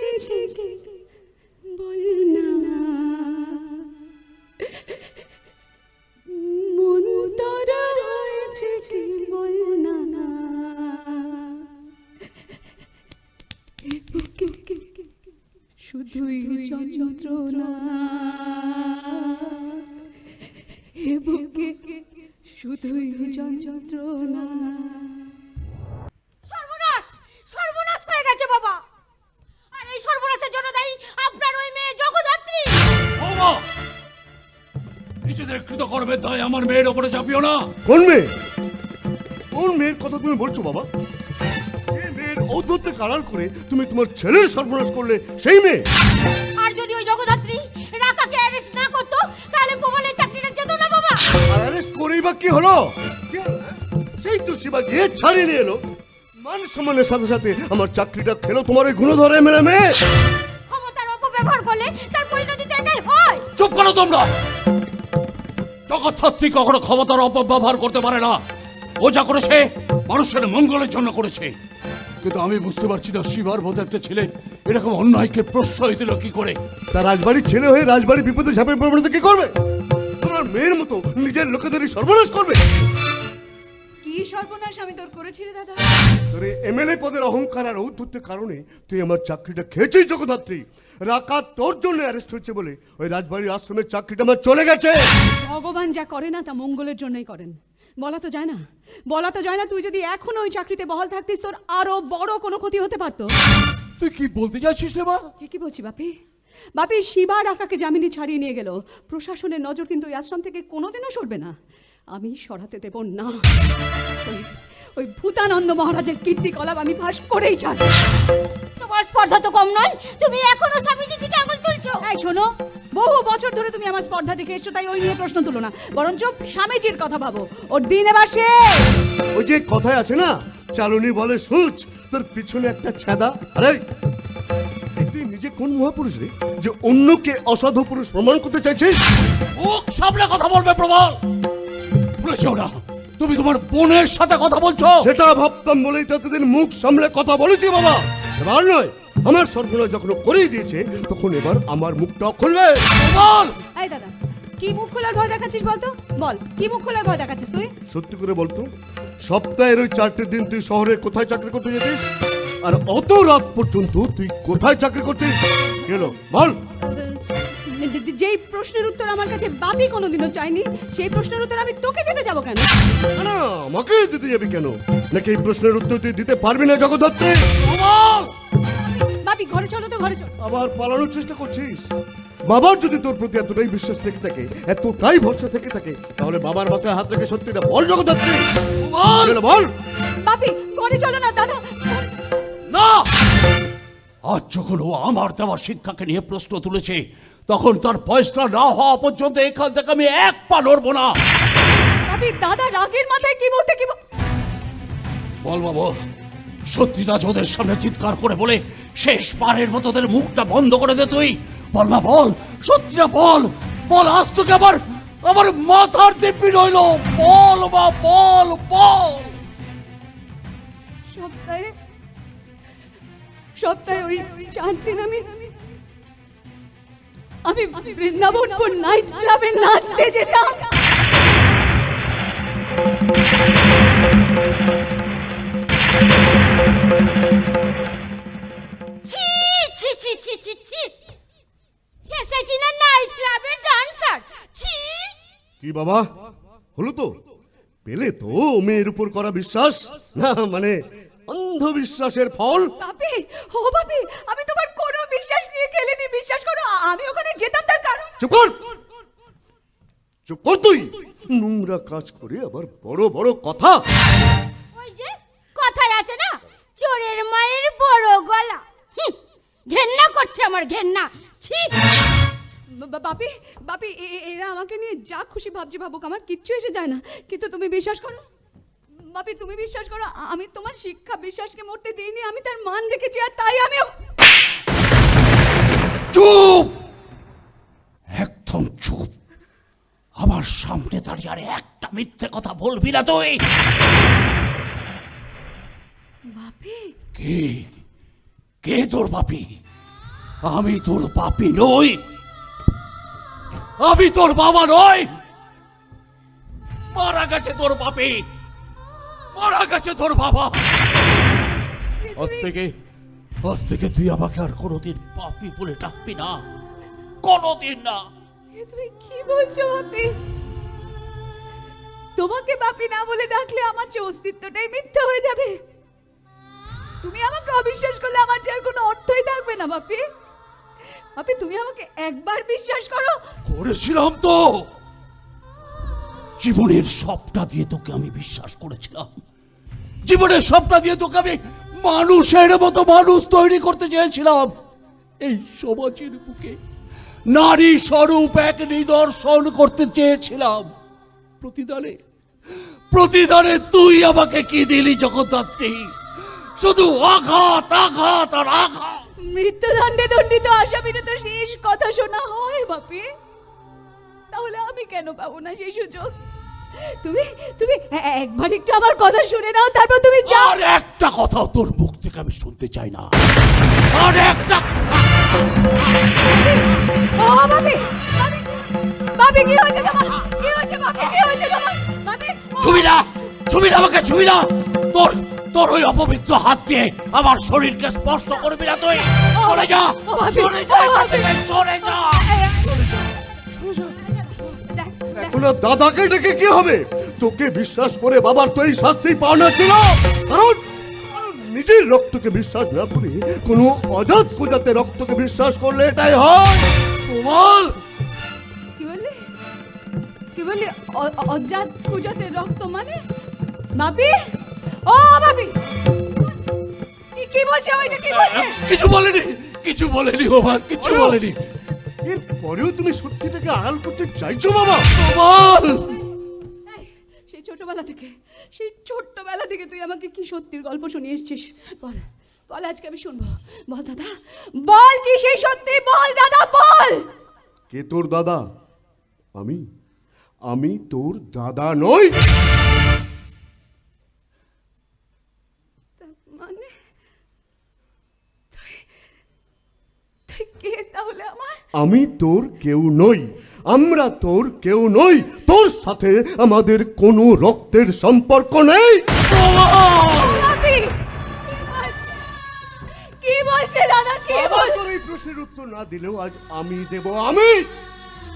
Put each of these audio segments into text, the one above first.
হয়েছে নিজেদের কৃতকর্মের দায় আমার মেয়ের ওপরে চাপিও না। কোন মেয়ে? কোন মেয়ের কথা তুমি বলছো বাবা? এই মেয়ের ঔদ্ধত্যে কারাল করে তুমি তোমার ছেলের সর্বনাশ করলে সেই মেয়ে? আর যদি ওই জগদ্ধাত্রী রাকাকে অ্যারেস্ট না করতো তাহলে প্রবলের চাকরিটা যেত না বাবা। অ্যারেস্ট করেই বা কি হলো? সেই তো শিবা গিয়ে ছাড়িয়ে নিয়ে এলো। মান সম্মানের সাথে সাথে আমার চাকরিটা খেলো তোমার ওই গুণধরে মেলে মেয়ে। ক্ষমতার অপব্যবহার করলে তার পরিণতি তো এটাই হয়। চুপ করো তোমরা! জগৎথাত্রী কখনো ক্ষমতার অপব্যবহার করতে পারে না। ও যা করেছে মানুষের মঙ্গলের জন্য করেছে। কিন্তু আমি বুঝতে পারছি না শিবার মতো একটা ছেলে এরকম অন্যায়কে প্রশ্রয় দিল কি করে? তার রাজবাড়ির ছেলে হয়ে রাজবাড়ির বিপদে ঝাঁপে পড়বে কি করবে? তোমার মেয়ের মতো নিজের লোকেদেরই সর্বনাশ করবে। কি সর্বনাশ আমি তোর করেছি রে দাদা? তোর এমএলএ পদের অহংকার আর ঔদ্ধত্যের কারণে তুই আমার চাকরিটা খেয়েছিস জগদ্ধাত্রী রাকা তোর জন্য অ্যারেস্ট হয়েছে বলে ওই রাজবাড়ির আশ্রমের চাকরিটা আমার চলে গেছে। ভগবান যা করে না তা মঙ্গলের জন্যই করেন। বলা তো যায় না। বলা তো যায় না তুই যদি এখনও ওই চাকরিতে বহাল থাকতিস তোর আরও বড় কোনো ক্ষতি হতে পারতো। তুই কি বলতে যাচ্ছিস রে মা? ঠিকই বলছি বাপি। বাপি শিবা ডাকাকে জামিনে ছাড়িয়ে নিয়ে গেল। প্রশাসনের নজর কিন্তু ওই আশ্রম থেকে কোনোদিনও সরবে না। আমি সরাতে দেব না। ওই- ভূতানন্দ মহারাজের কীর্তি কলাপ আমি ফাঁস করেই ছাড়ব। তোমার স্পর্ধা তো কম নয় তুমি এখনও স্বামীজির দিকে আঙুল তুলছো। এই শোনো বহু বছর ধরে তুমি আমার স্পর্ধা দেখে এসছো তাই ওই নিয়ে প্রশ্ন তুলো না। বরঞ্চ স্বামীজির কথা ভাবো। ওর দিন এবার শেষ। ওই যে কথায় আছে না চালুনি বলে সুচ তোর পিছনে একটা ছেদা। আরে তুই নিজে কোন মহাপুরুষ রে? যে অন্যকে অসাধু পুরুষ প্রমাণ করতে চাইছিস? মুখ সামনে কথা বলবে প্রবল। না। তুমি তোমার বোনের সাথে কথা বলছো? সেটা ভাবতাম বলেই তো এতদিন মুখ সামলে কথা বলেছি বাবা। এবার নয় আমার সর্বনাশ যখন করেই দিয়েছে তখন এবার আমার মুখটা খুলবে। প্রবল এই দাদা কি মুখ খোলার ভয় দেখাচ্ছিস বলতো? বল কি মুখ খোলার ভয় দেখাচ্ছিস তুই? সত্যি করে বলতো সপ্তাহের ওই চারটে দিন তুই শহরে কোথায় চাকরি করতে যেতিস? আর অত রাত পর্যন্ত তুই কোথায় চাকরি করতিস? গেল বল। যেই প্রশ্নের উত্তর আমার কাছে বাপি কোনোদিনও চাইনি সেই প্রশ্নের উত্তর আমি তোকে দিতে যাব কেন? না, আমাকে দিতে যাবি কেন? নাকি এই প্রশ্নের উত্তর তুই দিতে পারবি না জগদ্ধাত্রী? বাপি ঘরে চলো তো ঘরে চলো। আবার পালানোর চেষ্টা করছিস? বাবার যদি তোর প্রতি এতটাই বিশ্বাস থেকে থাকে এতটাই ভরসা থেকে থাকে তাহলে বাবার মাথায় হাত রেখে সত্যিটা বল জগদ্ধাত্রী। বল। বাপি ঘরে চলো না দাদা। না! আজ যখন ও আমার দেওয়া শিক্ষাকে নিয়ে প্রশ্ন তুলেছে তখন তার ফয়সলা না হওয়া পর্যন্ত এখান থেকে আমি এক পা নড়বো না। বাপি দাদা রাগের মাথায় কি বলতে কি বল- বাবু সত্যিটা ওদের সামনে চিৎকার করে বলে শেষ পারের মতো ওদের মুখটা বন্ধ করে দে তুই। বল না বল সত্যিটা বল বল আজ তোকে আবার আমার মাথার দিব্যি রইল। বল বা বল বল। সপ্তাহে সপ্তাহে ওই চার দিন আমি আমি বৃন্দাবনপুর নাইট ক্লাবে নাচতে যেতাম। ছি ছি ছি ছি ছি ছি। শেষে কিনা নাইট ক্লাবের ডান্সার ছি। কি বাবা? হলো তো? পেলে তো মেয়ের উপর করা বিশ্বাস? না মানে অন্ধবিশ্বাসের ফল? বাপি ও বাপি আমি তোমার কোনো বিশ্বাস নিয়ে খেলিনি বিশ্বাস করো আমি ওখানে যেতাম তার কারণ। চুপ কর! চুপ কর তুই! নোংরা কাজ করে আবার বড় বড় কথা। ওই যে কথায় আছে না চোরের মায়ের বড় গলা। ঘেন্না করছে আমার ঘেন্না। ছি! বাপি বাপি এরা আমাকে নিয়ে যা খুশি ভাবছে ভাবুক আমার কিচ্ছু এসে যায় না। কিন্তু তুমি বিশ্বাস করো বাপি তুমি বিশ্বাস করো আমি তোমার শিক্ষা বিশ্বাসকে মরতে দিইনি আমি তার মান রেখেছি আর তাই আমি চুপ! একদম চুপ। আমার সামনে দাঁড়িয়ে আর একটা মিথ্যে কথা বলবি না তুই। বাপি। কে? কে তোর বাপি? আমি তোর পাপি নই। আমি তোর বাবা নই। মারা গেছে তোর পাপি মারা গেছে তোর বাবা। আজ থেকে আজ থেকে তুই আমাকে আর কোনোদিন পাপি বলে ডাকবি না। কোনোদিন না। তুমি কি বলছো বাপি তোমাকে বাপি না বলে ডাকলে আমার যে অস্তিত্বটাই মিথ্যা হয়ে যাবে। তুমি আমাকে অবিশ্বাস করলে আমার যে আর কোনো অর্থই থাকবে না বাপি বাপি তুমি আমাকে একবার বিশ্বাস করো। করেছিলাম তো। জীবনের সবটা দিয়ে তোকে আমি বিশ্বাস করেছিলাম। জীবনের সবটা দিয়ে তোকে আমি মানুষের মতো মানুষ তৈরি করতে চেয়েছিলাম। এই সমাজের বুকে নারী স্বরূপ এক নিদর্শন করতে চেয়েছিলাম। প্রতিদানে প্রতিদানে তুই আমাকে কি দিলি জগদ্ধাত্রী? শুধু আঘাত আঘাত আর আঘাত। মৃত্যুদণ্ডে দণ্ডিত আসামিরা তো শেষ কথা শোনা হয় বাপি। তাহলে আমি কেন পাবো না সেই সুযোগ তুমি তুমি একবার একটু আমার কথা শুনে নাও তারপর তুমি যাও আর একটা কথাও তোর মুখ থেকে আমি শুনতে চাই না আর একটা ও বাপি, বাপি কি হয়েছে তোমার কি হয়েছে বাপি কি হয়েছে তোমার ও, ছবি না ছবি না আমাকে ছবি না তোর তোর ওই অপবিত্র হাত দিয়ে আমার শরীরকে স্পর্শ করবি না তুই সরে যা সরে যা বাপি। থেকে, সরে যা আর দাদাকে ডেকে কি হবে? তোকে বিশ্বাস করে বাবার তো এই শাস্তি পাওনা ছিল। কারণ নিজের রক্তকে বিশ্বাস না করে কোনো অজাত প্রজাতে রক্তকে বিশ্বাস করলে এটাই হয়। বল কি বললি? কি বললি? অজাত পূজাতে রক্ত মানে? বাপি ও বাপি কি কি বলছে? ওইটা কি বলছে? কিছু বলেনি কিছু বলেনি বাবা কিছু বলেনি। পরেও তুমি সত্যিটাকে আড়াল করতে চাইছো বাবা? বল সেই ছোটবেলা থেকে সেই ছোট্টবেলা থেকে তুই আমাকে কি সত্যির গল্প শুনিয়ে এসছিস? বল বল আজকে আমি শুনব। বল দাদা। বল কি সেই সত্যি? বল দাদা বল! কে তোর দাদা? আমি? আমি তোর দাদা নই! মানে তুই তুই কে তাহলে আমার আমি তোর কেউ নই। আমরা তোর কেউ নই। তোর সাথে আমাদের কোনো রক্তের সম্পর্ক নেই। কি বলছে দাদা কি বাবা বলছে তোর এই প্রশ্নের উত্তর না দিলেও আজ আমি দেব আমি।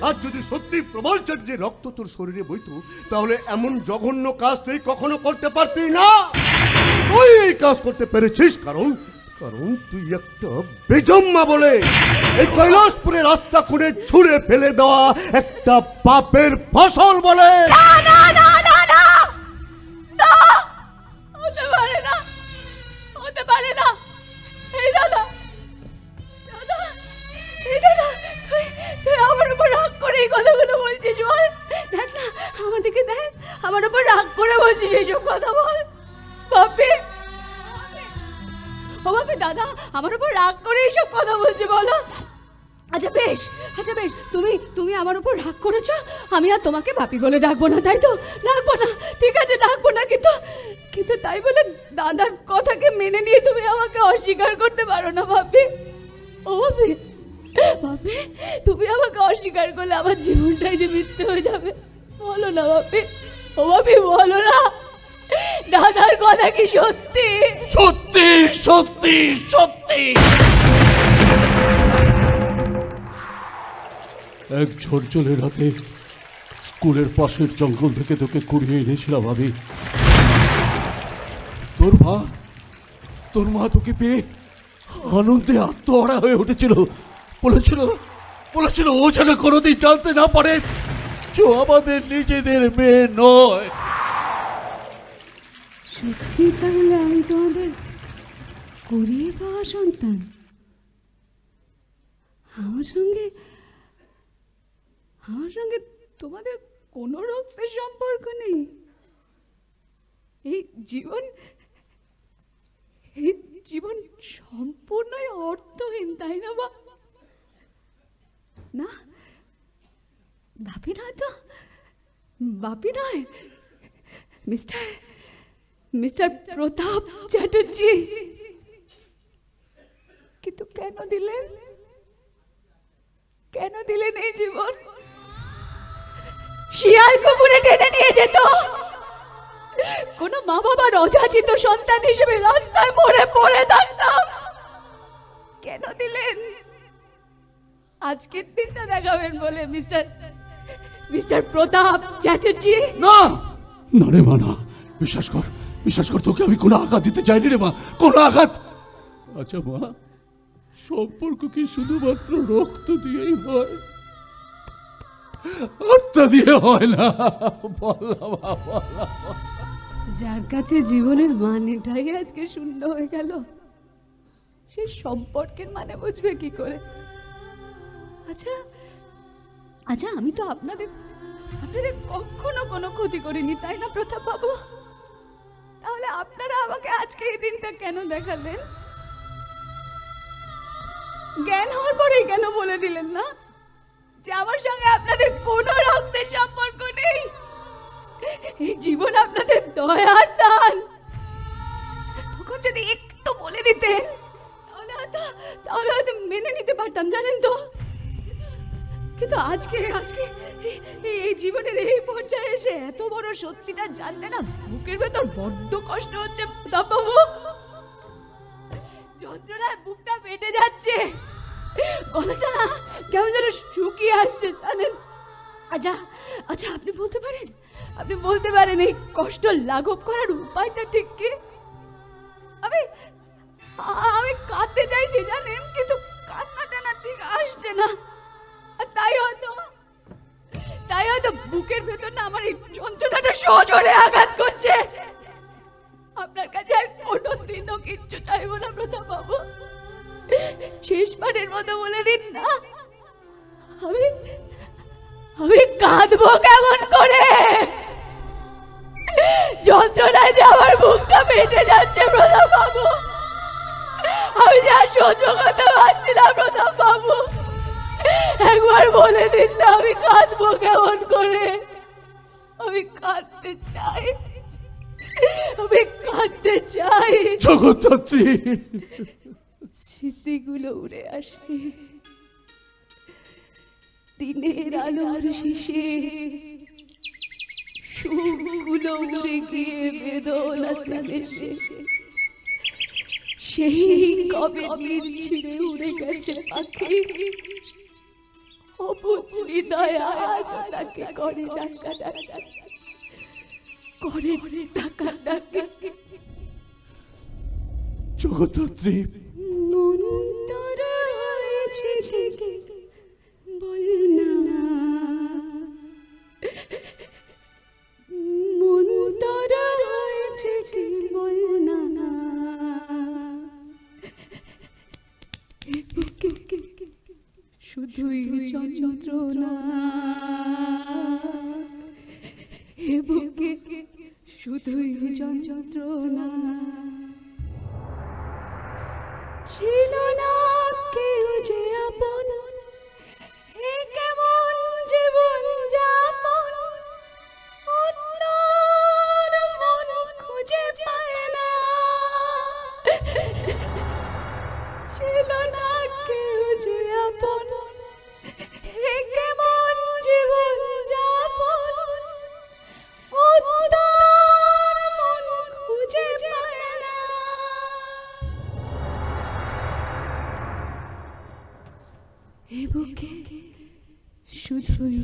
আজ যদি সত্যি প্রবল যে রক্ত তোর শরীরে বইতো তাহলে এমন জঘন্য কাজ তুই কখনো করতে পারতি না। তুই এই কাজ করতে পেরেছিস কারণ কারণ তুই একটা বেজম্মা বলে। এই কৈলাসপুরে রাস্তা খুঁড়ে ছুঁড়ে ফেলে দেওয়া একটা পাপের ফসল বলে। আমার উপর রাগ করে বলছিস, বল। দেখ দাদা, আমার উপর রাগ করে এইসব কথা বলছে, বলো। আচ্ছা বেশ আচ্ছা বেশ, তুমি তুমি আমার উপর রাগ করেছ, আমি আর তোমাকে বাপি বলে ডাকবো না, তাই তো? ডাকবো না, ঠিক আছে, ডাকবো না, কিন্তু কিন্তু তাই বলে দাদার কথাকে মেনে নিয়ে তুমি আমাকে অস্বীকার করতে পারো না ভাবি ও ভাবি ভাবি তুমি আমাকে অস্বীকার করলে আমার জীবনটাই যে মিথ্যে হয়ে যাবে। বলো না ভাবি ও ভাবি বলো না। দাদার কথা কি সত্যি? সত্যি সত্যি সত্যি। এক ঝরঝরে রাতে স্কুলের পাশের জঙ্গল থেকে তোকে কুড়িয়ে এনেছিলাম আমি। তোর মা তোর মা তোকে পেয়ে আনন্দে আত্মহারা হয়ে উঠেছিল। বলেছিল বলেছিল, ও যেন কোনোদিন জানতে না পারে আমাদের নিজেদের মেয়ে নয়। সত্যি তাহলে আমি তোমাদের কুড়িয়ে পাওয়া সন্তান। আমার সঙ্গে আমার সঙ্গে তোমাদের কোনো রক্তের সম্পর্ক নেই। এই জীবন এই জীবন সম্পূর্ণই অর্থহীন, তাই না বা না, বাপি নয় তো? বাপি নয়, মিস্টার মিস্টার প্রতাপ চ্যাটার্জি। কিন্তু কেন দিলেন? কেন দিলেন এই জীবন? শিয়াল কুকুরে টেনে নিয়ে যেত। কোনো মা বাবার অযাচিত সন্তান হিসেবে রাস্তায় মরে পড়ে থাকতাম। কেন দিলেন? আজকের দিনটা দেখাবেন বলে মিস্টার মিস্টার প্রতাপ চ্যাটার্জি। না না রে মা না বিশ্বাস কর। বিশ্বাস কর তোকে আমি কোনো আঘাত দিতে চাইনি রে মা, কোনো আঘাত। আচ্ছা মা, সম্পর্ক কি শুধুমাত্র রক্ত দিয়েই হয়? আত্মা দিয়ে হয় না যার কাছে জীবনের মানেটাই আজকে শূন্য হয়ে গেল, সে সম্পর্কের মানে বুঝবে কি করে। আচ্ছা আচ্ছা আমি তো আপনাদের আপনাদের কখনো কোনো ক্ষতি করিনি, তাই না প্রতাপ বাবু তাহলে আপনারা আমাকে আজকে এই দিনটা কেন দেখালেন? জ্ঞান হওয়ার পরেই কেন বলে দিলেন না? যে আমার সঙ্গে আপনাদের কোনো রক্তের সম্পর্ক নেই। এই জীবন আপনাদের দয়ার দান। তখন যদি একটু বলে দিতেন, তাহলে হয়তো তাহলে হয়তো মেনে নিতে পারতাম, জানেন তো? কিন্তু আজকে আজকে জীবনের এই পর্যায়ে এসে এত বড় সত্যিটা জানতে না বুকের ভেতর বড্ড কষ্ট হচ্ছে, বাবু। যন্ত্রণায় বুকটা যাচ্ছে। না কেমন যেন শুকিয়ে আসছে, জানেন? আচ্ছা আচ্ছা আপনি বলতে পারেন? আপনি বলতে পারেন এই কষ্ট লাঘব করার উপায়টা ঠিক কি? আমি আমি কাঁদতে চাইছি, জানেন? কিন্তু কান্নাটা না ঠিক আসছে না। তাই হয়তো তাই হয়তো বুকের ভেতর না আমার এই যন্ত্রণাটা সজোরে আঘাত করছে। আপনার কাছে আর কোনো দিনও কিচ্ছু চাইব না প্রতাপ বাবু শেষবারের মতো বলে দিন না। আমি আমি কাঁদবো কেমন করে? যন্ত্রণায় যে আমার বুকটা ফেটে যাচ্ছে প্রতাপ বাবু আমি যা সহ্য করতে পারছি না প্রতাপ বাবু একবার বলে দিন না আমি কাঁদবো কেমন করে? আমি কাঁদতে চাই। আমি কাঁদতে চাই। জগদ্ধাত্রী স্মৃতিগুলো উড়ে আসে। দিনের আলোর শেষে সুখগুলো উড়ে গিয়ে বেদনাতে দেশে সেই কবে নীল ছিঁড়ে উড়ে গেছে পাখি। অবুঝ হৃদয় আজ তাকে করে ডাকা ডাকা করে ডাকা ডাকা জগদ্ধাত্রী তোর হয়েছে ছিল না এ বুকে শুধুই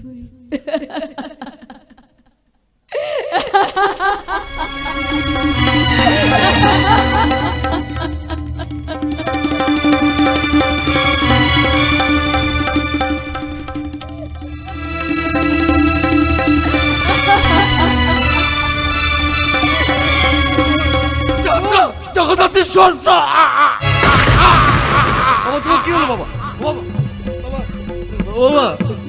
আ, আ, বাবা তোমার কি হলো বাবা বাবা বাবা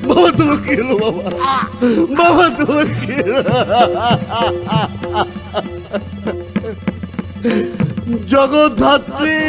বাবা তোমার কি হলো বাবা? বাবা তোমার কি জগৎ জগদ্ধাত্রী!